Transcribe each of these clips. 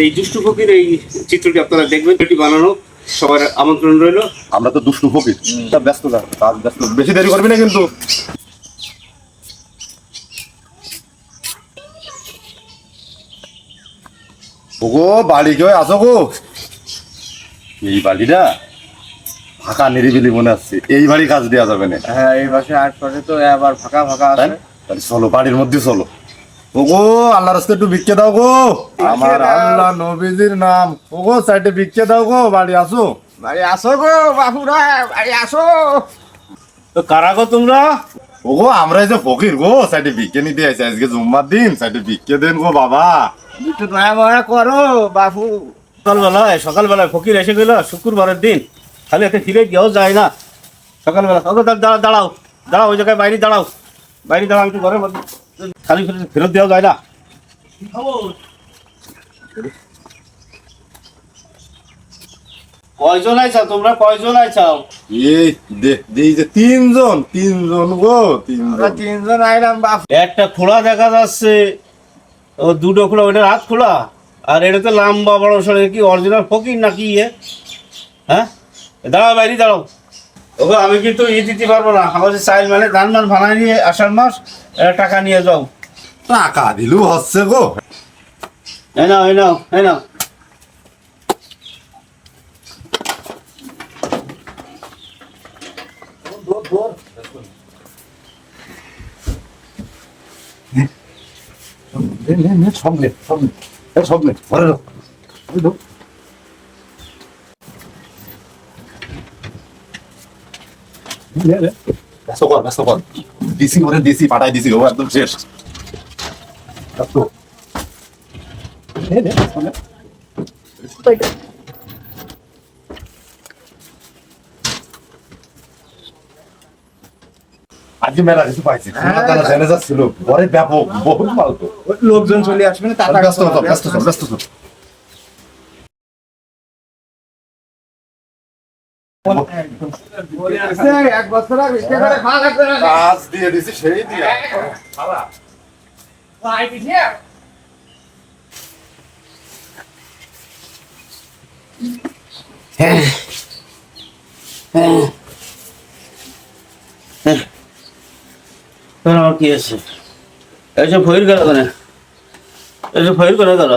এই দুষ্টু ফকির এই চিত্রটি আপনারা দেখবেন এটি বানানো সবার আমন্ত্রণ রইল। আমরা তো দুষ্টু ফকির তা ব্যস্ত না কাজ ব্যস্ত। বেশি দেরি করবি না কিন্তু। ওগো বাড়ি কেউ আসো গো? এই বাড়িটা ফাঁকা নিরিবিলি মনে হচ্ছে। এই বাড়ি কাজ দেওয়া যাবে না। হ্যাঁ এই পাশে আশপাশে তো আবার ফাঁকা ফাঁকা আছে। তাহলে চলো বাড়ির মধ্যে চলো। ওগো আল্লাহ রাস্তায় একটু ভিক্ষে দাও গো। আমার আল্লাহ নবীজির নাম। ওগো সাইডে ভিক্ষে দাও গো বাড়ি আসো। বাড়ি আসো গো বাপুরা বাড়ি আসো। তো কারা গো তোমরা? ওগো আমরা যে ফকির গো সাইডে ভিক্ষে নিতে আইছি। আজকে জুম্মার দিন সাইডে ভিক্ষে দেন গো বাবা। একটু দয়া ময়া করো বাপু সকালবেলায় সকালবেলায় ফকির এসে গেল শুক্রবারের দিন। খালি এতে ফিরে গিয়েও যায় না। সকালবেলা ওকে দাঁড়াও দাঁড়াও দাঁড়াও ওই জায়গায় বাইরে দাঁড়াও। বাইরে দাঁড়াও একটু ঘরের মধ্যে। খালি ফেরত- ফেরত দেওয়া যায় না। কয়জন আইছাও তোমরা কয়জন আইছাও এই দে যে তিনজন তিনজন গো তিনজন। তিনজন আইলাম বাপু। একটা খোলা দেখা যাচ্ছে ও দুটো খোলা ওইটার হাত খোলা। আর এটা তো লাম্বা বড় সড়ে কি অরিজিনাল ফকির নাকি ইয়ে? হ্যাঁ? দাঁড়াও বাইরে দাঁড়াও। ওগো আমি কিন্তু ই দিতে পারব না আমাদের চাইল মানে ধান মান ভাড়া নিয়ে আষাঢ় মাস টাকা নিয়ে যাও টাকা দিলু হচ্ছে গো এই নাও এই নাও এই নাও সব নে সব নে সব নে। ঘরে ঢোক। ব্যস্ত কর ব্যস্ত কর। দিছি ওরে দিছি পাঠাই দিছি ও একদম শেষ। ব্যস্ত। নে, নে, ব্যস্ত নে। আজকে মেলা কিছু পাইছি। তারা জেনে যাচ্ছিল। পরে ব্যাপক বহুত মাল তো। লোকজন চলে আসবে না তাড়াতাড়ি ব্যস্ত ব্যস্ত ব্যস্ত এক করে আমার কি আছে? ভয়ের গেল কেন যে ভয়ের করে গেল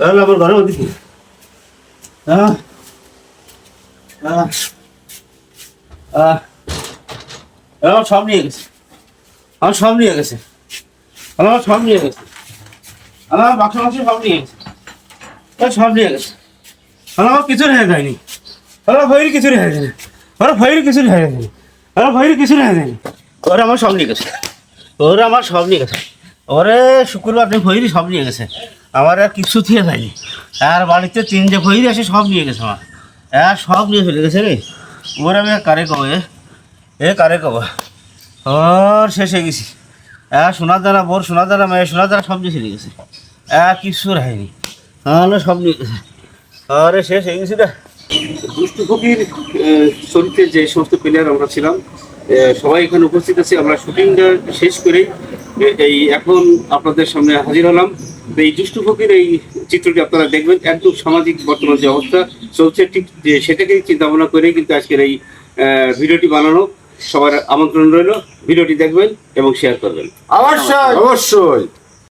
তাহলে আমার কি? হ্যাঁ? আমার সব নিয়ে গেছে। আমার সব নিয়ে গেছে। আমার সব নিয়ে গেছে। আমার বাক্স মাংস সব নিয়ে গেছে। সব নিয়ে গেছে। আমার কিছু রেখে যায়নি। আমার ভয়ের কিছু রেখে যায়নি। আমার ভয়ের কিছু রেখে যায়নি। আমার ভয়ের কিছু রেখে ওরা, আমার সব নিয়ে গেছে। ওরা, আমার সব নিয়ে গেছে। ওরে, শুক্রবার আপনি ভৈরি সব নিয়ে গেছে। আমার আর কিছু থেকে যায়নি। আর বাড়িতে তিন যে ভৈরি আসে সব নিয়ে গেছে আমার। আর সব নিয়ে চলে গেছে রে। ওর আমি কারে কব এ? কারে কব? ওর শেষ হয়ে গেছি। আর সোনার দানা বোর সোনার দানা মেয়ে সোনার দানা সব নিয়ে চলে গেছে। আর কিছু রাখেনি তাহলে সব নিয়ে গেছে। আরে, শেষ হয়ে গেছি রে। দুষ্টু চরিত্রে যে সমস্ত প্লেয়ার আমরা ছিলাম সবাই এখানে উপস্থিত আছি। আমরা শুটিংটা শেষ করেই এই এখন আপনাদের সামনে হাজির হলাম। এই দুষ্টু ফকির এই চিত্রটি আপনারা দেখবেন একদম সামাজিক বর্তমান যে অবস্থা চলছে ঠিক যে সেটাকেই চিন্তা ভাবনা করেই কিন্তু আজকের এই আহ, ভিডিওটি বানানো। সবার আমন্ত্রণ রইল ভিডিওটি দেখবেন এবং শেয়ার করবেন। অবশ্যই। অবশ্যই।